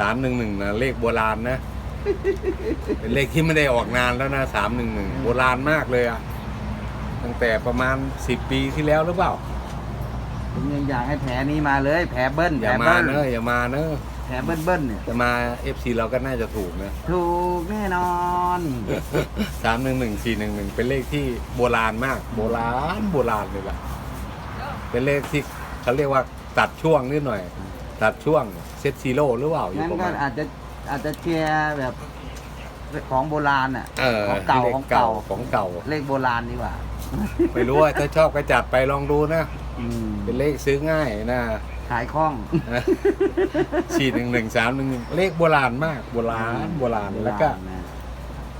สามหนึ่งหนึ่งนะเลขโบราณนะ เป็นเลขที่ไม่ได้ออกนานแล้วนะสามหนึ่งหนึ่งโบราณมากเลยอะตั้งแต่ประมาณสิบปีที่แล้วหรือเปล่า ผมยังอยากให้แผลนี้มาเลย แผลเบิ้ลอย่าแผลมาเบิ้ลเนอะอย่ามาเนอะแผลเบิ้ลเบิ้ลเนี่ยจะมาเอฟซีเราก็น่าจะถูกนะถูกแน่นอนสามหนึ่งหนึ่งสี่หนึ่งหนึ่งเป็นเลขที่โบราณมาก โบราณโบราณเลยล่ะ เป็นเลขที่เขาเรียกว่าตัดช่วงนิดหน่อย ตัดช่วงเซตซีโร่หรือเปล่าอยู่งั้นประก็มาณอาจจะอาจจะเชียร์แบบของโบราณอะเออของเก่าลขของเก่า ของเก่า เลขโบราณดีกว่า ไม่รู้ว่าถ้าชอบก็จัดไปลองดูนะ อืมเป็นเลขซื้อง่ายนะ ขายคล่อง สี่หนึ่งหนึ่งสามหนึ่งเลขโบราณมากโบราณโบราณแล้วก็โบราณนะ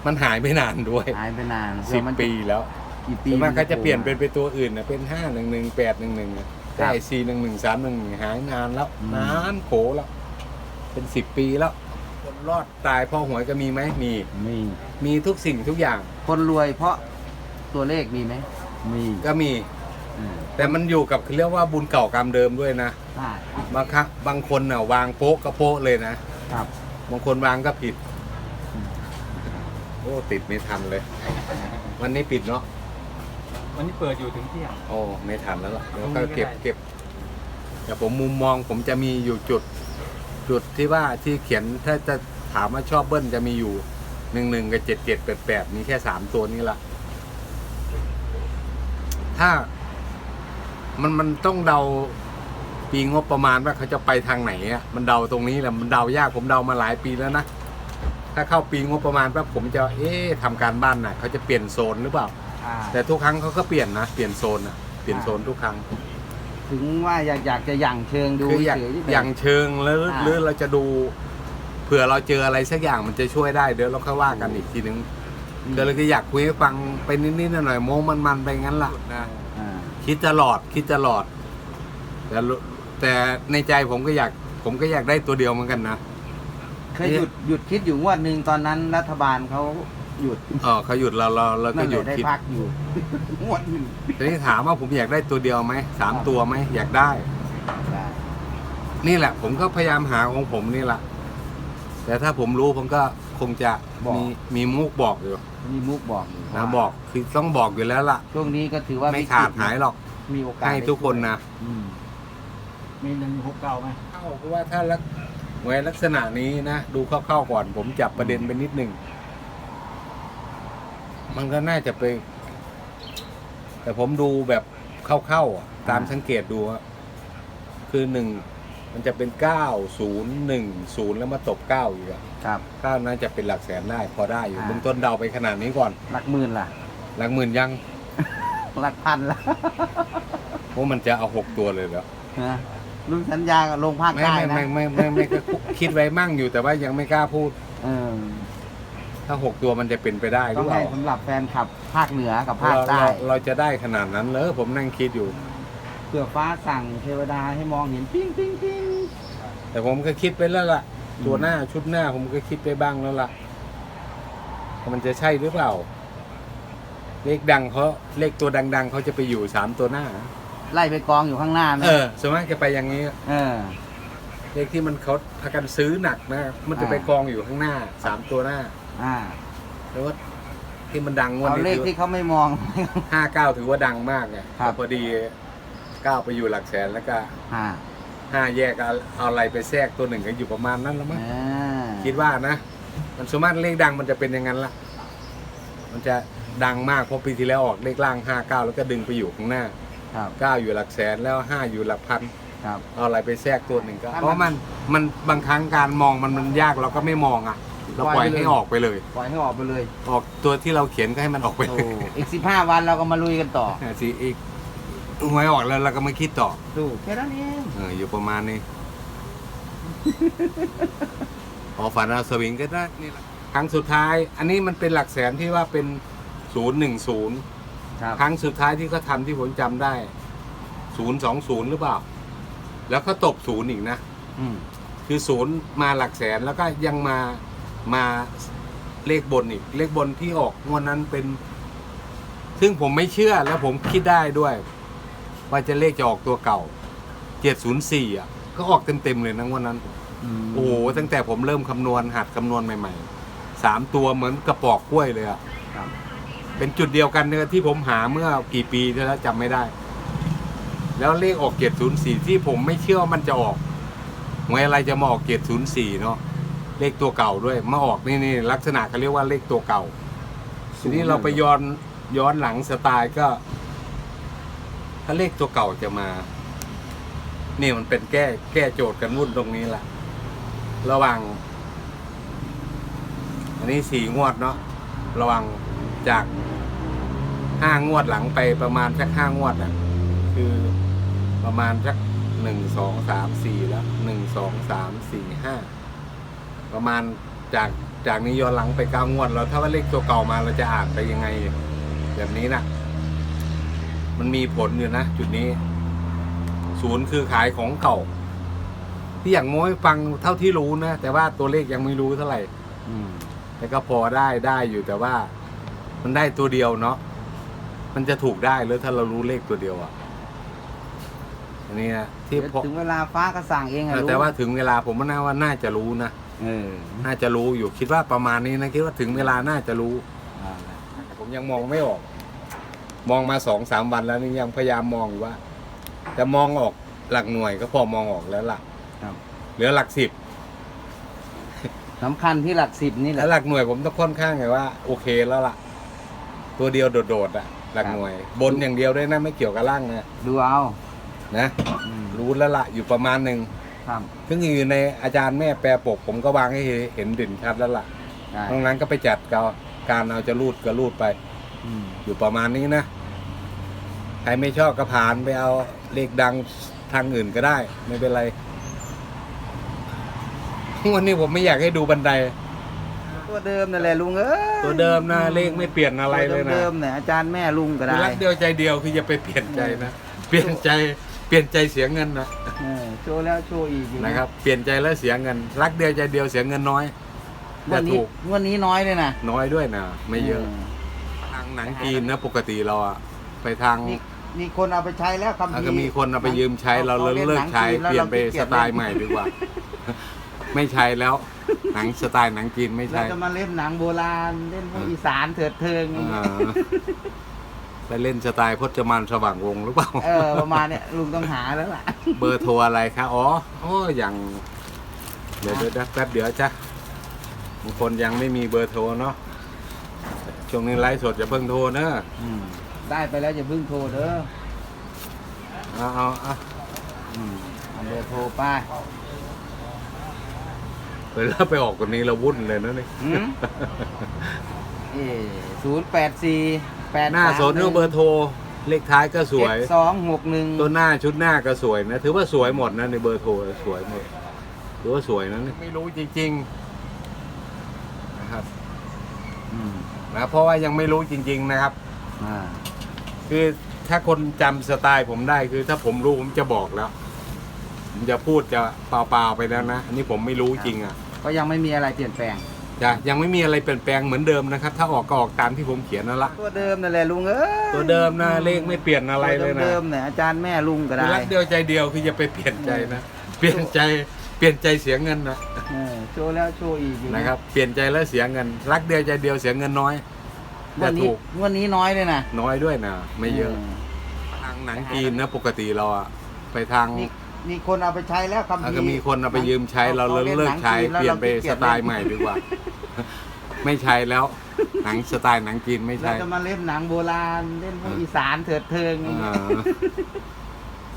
มันหายไปนานด้วยหายไปนานสิบเผื่อมันปีแล้วกี่ปีส่วนมากนก็จะเปลี่ยนเป็นเป็นตัวอื่นนะเป็นห้าหนึ่งหนึ่งแปดหนึ่งหนึ่ง แต่สี่หนึ่งหนึ่งสามหนึ่งหายนานแล้วนานโขแล้วเป็นสิบปีแล้วคนรอดตายเพ่อหวยก็มีไหมมี มีมีทุกสิ่งทุกอย่างคนรวยเพราะตัวเลขมีไหมมีก็มี อืมแต่มันอยู่กับเรียกว่าบุญเก่ากรรมเดิมด้วยนะใช่บางครั้งบางคนน่ะวางโป๊ะก็โป๊ะเลยนะครับ บางคนวางก็ผิด โอ้ติดไม่ทันเลย วันนี้ปิดเนาะ วันนี้เปิดอยู่ถึงเที่ยง โอ้ไม่ทันแล้วล่ะแล้วพรุ่ก็งนี้ก็เก็บได้เก็บแต่ผมมุมมองผมจะมีอยู่จุด จุดที่ว่าที่เขียนถ้าจะถามว่าชอบเบิ้ลจะมีอยู่หนึ่งหนึ่งกับเจ็ดเจ็ดแปดแปดมีแค่สามตัวนี้ละถ้ามันมันต้องเดาปีงบประมาณว่าเขาจะไปทางไหนอะมันเดาตรงนี้แหละมันเดายากผมเดามาหลายปีแล้วนะถ้าเข้าปีงบประมาณปั๊บผมจะเอ๊ะทำการบ้านน่ะเขาจะเปลี่ยนโซนหรือเปล่าอ่า แต่ทุกครั้งเขาก็เปลี่ยนนะเปลี่ยนโซนอะเปลี่ยนโซนทุกครั้ง ถึงว่าอยากอยากจะหยั่งเชิงดูคืออยากเฉยๆที่แบบอย่างเชิงแล้วอ่า หรือเราจะดู เผื่อเราเจออะไรสักอย่างมันจะช่วยได้เดี๋ยวเราค่อยว่ากันอีกทีนึงเดี๋ยวเราก็อยากคุยให้ฟังไปนิดๆหน่อยๆโม้มันๆไปงั้นล่ะนะ อ่าคิดตลอดคิดตลอด แต่รู้แต่ในใจผมก็อยาก ผมก็อยากได้ตัวเดียวเหมือนกันนะ เคยหยุดหยุดคิดอยู่งวดหนึ่งตอนนั้นรัฐบาลเขา หยุดเออเขาหยุดเราเราเราก็นั่นหแหยุดละได้คิด พักอยู่ งวดหนึ่งทีนี้ถามว่าผมอยากได้ตัวเดียวไหมสามตัวไหมอยากได้ ได้นี่แหละ ผมก็พยายามหาของผมนี่แหละแต่ถ้าผมรู้ผมก็คงจะมีมีมุกบอกอยู่มีมุกบอกอยู่นะบอกคือต้องบอกอยู่แล้วล่ะ ช่วงนี้ก็ถือว่าไม่วิกฤตขาดหายหรอกมีโอกาสให้ทุกคนนะอืมมีหนึ่งหกเก้าไหมเข้าเพราะว่าถ้าลักหวยลักษณะนี้นะ ดูคร่าวๆก่อน ผมจับประเด็นไปนิดหนึ่ง มันก็น่าจะไป แต่ผมดูแบบเข้าๆอะตามสังเกตดูอะคือหนึ่งมันจะเป็นเก้าศูนย์หนึ่งศูนย์แล้วมาตบเก้าอีกอะครับ เก้าน่าจะเป็นหลักแสนได้ พอได้อยู่อ่า เบื้องต้นเดาไปขนาดนี้ก่อน หลักหมื่นล่ะ หลักหมื่นยังหลักพันล่ะว่ามันจะเอาหกตัวเลยเหรอนะลุงสัญญากับลงภาคไม่ใต้ไม่นะไม่ไม่ไม่ไม่ก็คิดไว้มั่งอยู่แต่ว่ายังไม่กล้าพูด เออ ถ้าหกตัวมันจะเป็นไปได้หต้รือองเปให้ล่าสำหรับแฟนคลับภาคเหนือกับภาคเราใต้ เราเราจะได้ขนาดนั้นเลยผมนั่งคิดอยู่ เผื่อฟ้าสั่งเทวดาให้มองเห็นปิ้งปิ้งปิ้ง แต่ผมก็คิดไปแล้วล่ะ อืม ตัวหน้าชุดหน้าผมก็คิดไปบ้างแล้วล่ะว่ามันจะใช่หรือเปล่า เลขดังเขาเลขตัวดัง ๆเขาจะไปอยู่สามตัวหน้า ไล่ไปกองอยู่ข้างหน้านะเออสมมติจะไปอย่างนี้ เออ เลขที่มันเขาพากันซื้อหนักนะมันจะไปอ่ากองอยู่ข้างหน้าสามตัวหน้า อ่าแล้วว่าที่มันดังงวันเอาเลนี้ขคือที่เขาไม่มอง ห้าเก้าถือว่าดังมากไงครับ แต่พอดีเก้าไปอยู่หลักแสนแล้วก็อ่าห้าแยกเอาเอาอะไรไปแทรกตัวหนึ่งก็อยู่ประมาณนั้นแล้วมั้ง อ่าคิดว่านะ มันสมมติเลขดังมันจะเป็นอย่างนั้นละมันจะดังมากเพราะปีที่แล้วออกเลขล่างห้าเก้าแล้วก็ดึงไปอยู่ข้างหน้าครับเก้าอยู่หลักแสนแล้วห้าอยู่หลักพัน ครับ เอาอะไรไปแทรกตัวหนึ่งก็ ถ้ามัน เพราะมันมันบางครั้งการมองมันมันยากเราก็ไม่มองอะ เราปล่อยปล่อยไปเลยให้ออกไปเลย ปล่อยให้ออกไปเลย ออกตัวที่เราเขียนก็ให้มันออกไปโอ้เลยอีกสิบห้าวันเราก็มาลุยกันต่ออะสิอีกหวยออกแล้วเราก็มาคิดต่อดูแค่นั้นเองเอออยู่ประมาณนี้ พอฝันเอาสวิงก็ได้นี่แหละครั้งสุดท้าย อันนี้มันเป็นหลักแสนที่ว่าเป็นศูนย์หนึ่งศูนย์ครับครั้งสุดท้ายที่เขาทำที่ผมจำได้ศูนย์สองศูนย์หรือเปล่า แล้วเขาตบศูนย์อีกนะอืมคือศูนย์มาหลักแสนแล้วก็ยังมา มาเลขบนอีก เลขบนที่ออกงวันนั้นเป็น ซึ่งผมไม่เชื่อแล้วผมคิดได้ด้วย ว่าจะเลขจะออกตัวเก่าเจ็ดศูนย์สี่อะ ก็ออกเต็มๆเลยนะงวันนั้นอมโอ้โหตั้งแต่ผมเริ่มคำนวณหัดคำนวณใหม่ๆสามตัวเหมือนกระปอกกล้วยเลยอะครับ เป็นจุดเดียวกันเนี่ยที่ผมหาเมื่อกี่ปีที่แล้วจำไม่ได้ แล้วเลขออกเกียรติศูนย์สี่ที่ผมไม่เชื่อว่ามันจะออกหวยอะไรจะมาออกเกียรติศูนย์สี่เนาะ เลขตัวเก่าด้วยมาออกนี่นี่ลักษณะเขาเรียกว่าเลขตัวเก่า ทีนี้เราไปย้อนย้อนหลังสไตล์ก็ ถ้าเลขตัวเก่าจะมา นี่มันเป็นแก้แก้โจทย์กันวุ่นตรงนี้แหละระหว่าง อันนี้สี่งวดเนาะระหว่างจากห้างวดหลังไปประมาณสักห้างวดอะคือประมาณสักหนึ่งสองสามสี่แล้วหนึ่งสองสามสี่ห้า ประมาณจากจากนี้ย้อนหลังไปเก้างวด แล้วถ้าว่าเลขตัวเก่ามาเราจะอ่านไปยังไง แบบนี้นะมันมีผลอยู่นะจุดนี้ ศูนย์คือขายของเก่า ที่อย่างโม้ให้ฟังเท่าที่รู้นะแต่ว่าตัวเลขยังไม่รู้เท่าไหร่ อืม แต่ก็พอได้ได้อยู่แต่ว่า มันได้ตัวเดียวเนาะมันจะถูกได้หรือถ้าเรารู้เลขตัวเดียวอะอันนี้นะที่เดี๋ยวพอถึงเวลาฟ้าก็สั่งเองอะลุงแต่ว่าถึงเวลาผมว่าน่าว่าน่าจะรู้นะ เออน่าจะรู้อยู่คิดว่าประมาณนี้นะคิดว่าถึงเวลาน่าจะรู้ เอาละผมยังมองไม่ออก มองมาสองสามวันแล้วนี่ยังพยายามมองอยู่ว่า จะมองออกหลักหน่วยก็พอมองออกแล้วล่ะครับเหลือหลักสิบสำคัญที่หลักสิบนี่แหแล้ละ วหลักหน่วยผมต้องค่อนข้างไงว่า โอเคแล้วล่ะ ตัวเดียวโดดๆอะหลักหน่วย บนอย่างเดียวด้วยนะไม่เกี่ยวกับล่างนะดูเอานะ อืมรู้แล้วล่ะอยู่ประมาณหนึ่ง ครับซึ่งอยู่ในอาจารย์แม่แปรปก ผมก็วางให้เห็นเด่นชัดแล้วล่ะใช่ตรงนั้นก็ไปจัดการการเอาจะรูดก็รูดไป อืมอยู่ประมาณนี้นะ ใครไม่ชอบก็ผ่านไปเอาเลขดังทางอื่นก็ได้ ไม่เป็นไร วันนี้ผมไม่อยากให้ดูบันได ตัวเดิมนั่นแหละลุงเอ้ยตัวเดิมนะเลขไม่เปลี่ยนอะไรเลยตัวนะเดิมๆเนี่ยอาจารย์แม่ลุงก็ได้ รักเดียวใจเดียวคืออย่าไปเปลี่ยนใจนะ เปลี่ยนใจ เปลี่ยนใจเสียเงินนะเออโชว์แล้วโชว์อีกอยู่นะครับ เปลี่ยนใจแล้วเสียเงิน รักเดียวใจเดียวเสียเงินน้อยวัจะนนี้ถูกวันนี้น้อยเลยนะน้อยด้วยนะไม่เยอะทางหนังจีนนะปกติเราอะไปทางมีมีคนเอาไปใช้แล้วคำแล้วพีก็มีคนเอาไปยืมใช้เราอเลิกใช้หนังจีเปลี่ยนไปแวราขี้สกีจไตล์ใหม่ดีกว่า ไม่ใช้แล้ว หนังสไตล์หนังจีนไม่เราใช่จะมาเล่นหนังโบราณเล่นพวกอีสานเถิดเทิง อ่า ไปเล่นสไตล์พจมานสว่างวงศ์หรือเปล่า เออประมาณเนี้ยลุงต้องหาแล้วล่ะ เบอร์โทรอะไรคะ อ๋ออ๋ออย่าง เดี๋ยวเดี๋ยวแป๊บเดี๋ยวจ้ะบางคนยังไม่มีเบอร์โทรเนาะ ช่วงนี้ไลฟ์สดอย่าเพิ่งโทรเนอะอืมได้ไปแล้วอย่าเพิ่งโทรเด้อเอาเอาเอาอืมเอาเบอร์โทรไปเวลาไปออกคนนี้เราวุ่นเลยนะนี่หืมเอศูนย์แปดสี่ แปดหน้าสนเบอร์โทรเลขท้ายก็สวย สองหกหนึ่งตัวหน้าชุดหน้าก็สวยนะถือว่าสวยหมดนะในเบอร์โทรสวยหมดถือว่าสวยนะนี่ไม่รู้จริงๆนะครับนะเพราะว่ายังไม่รู้จริง ๆนะครับอ่าคือถ้าคนจำสไตล์ผมได้คือ ถ้าผมรู้ผมจะบอกแล้วผมจะพูดจะเปล่าๆไปแล้วนะอันนี้ผมไม่รู้จริงอะก็ยังไม่มีอะไรเปลี่ยนแปลง จะยังไม่มีอะไรเปลี่ยนแปลงเหมือนเดิมนะครับ ถ้าออกก็ออกตามที่ผมเขียนนั่นละตัวเดิมนั่นแหละลุงเอ้ยตัวเดิมนะเลขไม่เปลี่ยนอะไรเลยตัวนะเดิมๆเนี่ยอาจารย์แม่ลุงก็ได้รักเดียวใจเดียวคืออย่าไปเปลี่ยนใจนะเปลี่ยนใจเปลี่ยนใจเสียเงินนะเออโชว์แล้วโชว์อีกอยู่นะครับเปลี่ยนใจแล้วเสียเงิน รักเดียวใจเดียวเสียเงินน้อยวัจะนนี้ถูกวันนี้น้อยเลยนะน้อยด้วยนะไม่เยอะทางหนังจีนนะปกติเราอะไปทาง มีมีคนเอาไปใช้แล้วคำแล้วพีก็มีคนเอาไปยืมใช้เราอเลิกใช้หนังจีเปลี่ยนไปแวราขี้สกีจไตล์ใหม่ดีกว่า ไม่ใช้แล้ว หนังสไตล์หนังจีนไม่เราใช่จะมาเล่นหนังโบราณเล่นพวกอีสานเถิดเทิงอ่า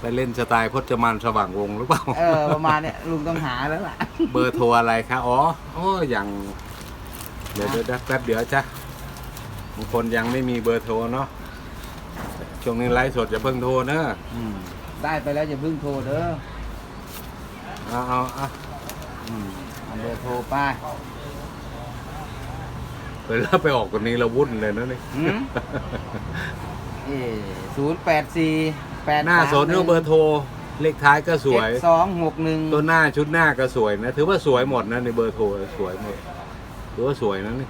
ไปเล่นสไตล์พจมานสว่างวงศ์หรือเปล่า เออประมาณเนี้ยลุงต้องหาแล้วล่ะ เบอร์โทรอะไรคะ อ๋ออ๋ออย่างเดี๋ยวเดี๋ยวแป๊บเดี๋ยวจ้ะบางคนยังไม่มีเบอร์โทรเนาะ ช่วงนี้ไลฟ์สดอย่าเพิ่งโทรเนอะอืม ได้ไปแล้วอย่าเพิ่งโทรเด้อเอาเอาเอาอืมเอาเบอร์โทรไปเวลาไปออกคนนี้เราวุ่นเลยนะนี่หืมเอศูนย์แปดสี่แปดหน้าสนเบอร์โทรเลขท้ายก็สวยสองหกหนึ่งตัวหน้าชุดหน้าก็สวยนะ ถือว่าสวยหมดนะในเบอร์โทรสวยหมดถือว่าสวยนะนี่